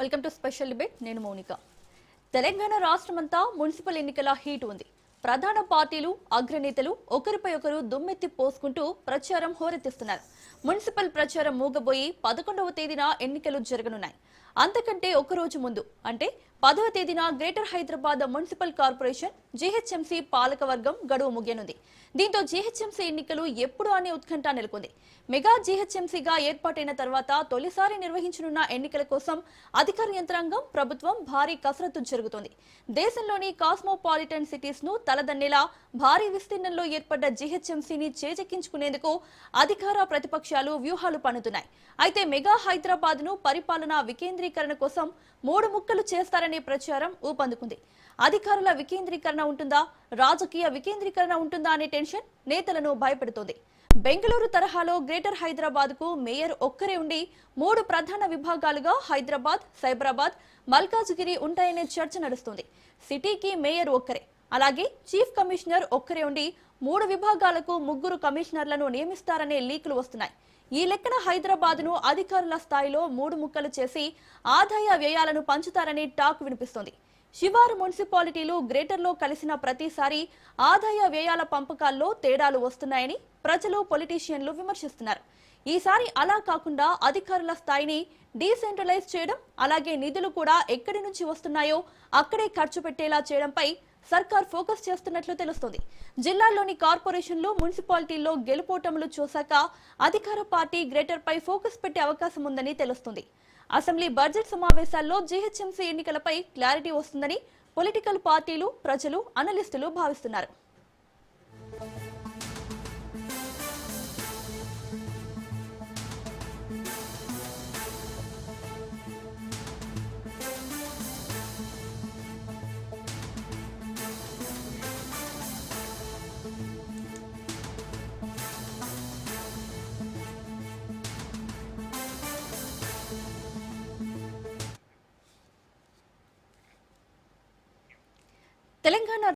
Welcome to special debate. నేను మౌనిక. తెలంగాణ రాష్ట్రమంతా municipal ఎన్నికల హీట్ ఉంది. ప్రధాన పార్టీలు అగ్రనేతలు ఒకరిపై ఒకరు దుమ్మెత్తి పోసుకుంటూ ప్రచారం హోరెత్తిస్తున్నారు. మున్సిపల్ ప్రచారం మూగబోయి పదకొండవ తేదీన ఎన్నికలు జరగనున్నాయి. అంతకంటే ఒక రోజు ముందు అంటే పదవ తేదీన greater Hyderabad municipal corporation GHMC పాలకవర్గం గడువు ముగియనుంది. దీంతో జీహెచ్ఎంసీ ఎన్నికలు ఎప్పుడు అనే ఉత్కంఠ నెలకొంది. మెగా జీహెచ్ఎంసీగా ఏర్పాటైన తర్వాత తొలిసారి నిర్వహించనున్న ఎన్నికల కోసం అధికార యంత్రాంగం ప్రభుత్వం భారీ కసరత్తు జరుగుతోంది. దేశంలోని కాస్మోపాలిటన్ సిటీస్ను తలదన్నేలా భారీ విస్తీర్ణంలో ఏర్పడ్డ జీహెచ్ఎంసీని చేజెక్కించుకునేందుకు అధికార ప్రతిపక్షాలు వ్యూహాలు పన్నుతున్నాయి. అయితే మెగా హైదరాబాద్ను పరిపాలనా వికేంద్రీకరణ కోసం మూడు ముక్కలు చేస్తారనే ప్రచారం ఊపందుకుంది. అధికారుల వికేంద్రీకరణ ఉంటుందా? రాజకీయ వికేంద్రీకరణ ఉంటుందా అనే టెన్షన్ నేతలను భయపెడుతోంది. బెంగళూరు తరహాలో గ్రేటర్ హైదరాబాద్కు మేయర్ ఒక్కరే ఉండి మూడు ప్రధాన విభాగాలుగా హైదరాబాద్ సైబరాబాద్ మల్కాజ్గిరి ఉంటాయనే చర్చ నడుస్తుంది. సిటీకి మేయర్ ఒక్కరే. అలాగే చీఫ్ కమిషనర్ ఒక్కరే ఉండి మూడు విభాగాలకు ముగ్గురు కమిషనర్లను నియమిస్తారనే లీకులు వస్తున్నాయి. ఈ లెక్కన హైదరాబాద్ను అధికారుల స్థాయిలో మూడు ముక్కలు చేసి ఆదాయ వ్యయాలను పంచుతారని టాక్ వినిపిస్తోంది. శివారు మున్సిపాలిటీలు గ్రేటర్లో కలిసిన ప్రతిసారి ఆదాయ వ్యయాల పంపకాల్లో తేడాలు వస్తున్నాయని ప్రజలు పొలిటీషియన్లు విమర్శిస్తున్నారు. ఈసారి అలా కాకుండా అధికారుల స్థాయిని డీసెంట్రలైజ్ చేయడం అలాగే నిధులు కూడా ఎక్కడి నుంచి వస్తున్నాయో అక్కడే ఖర్చు పెట్టేలా చేయడంపై సర్కార్ ఫోకస్ చేస్తున్నట్లు తెలుస్తోంది. జిల్లాల్లోని కార్పొరేషన్లు మున్సిపాలిటీల్లో గెలుపోటములు చూశాక అధికార పార్టీ గ్రేటర్ పై ఫోకస్ పెట్టే అవకాశం ఉందని తెలుస్తుంది. అసెంబ్లీ బడ్జెట్ సమావేశాల్లో జీహెచ్ఎంసీ ఎన్నికలపై క్లారిటీ వస్తుందని పొలిటికల్ పార్టీలు ప్రజలు అనలిస్టులు భావిస్తున్నారు. తెలంగాణ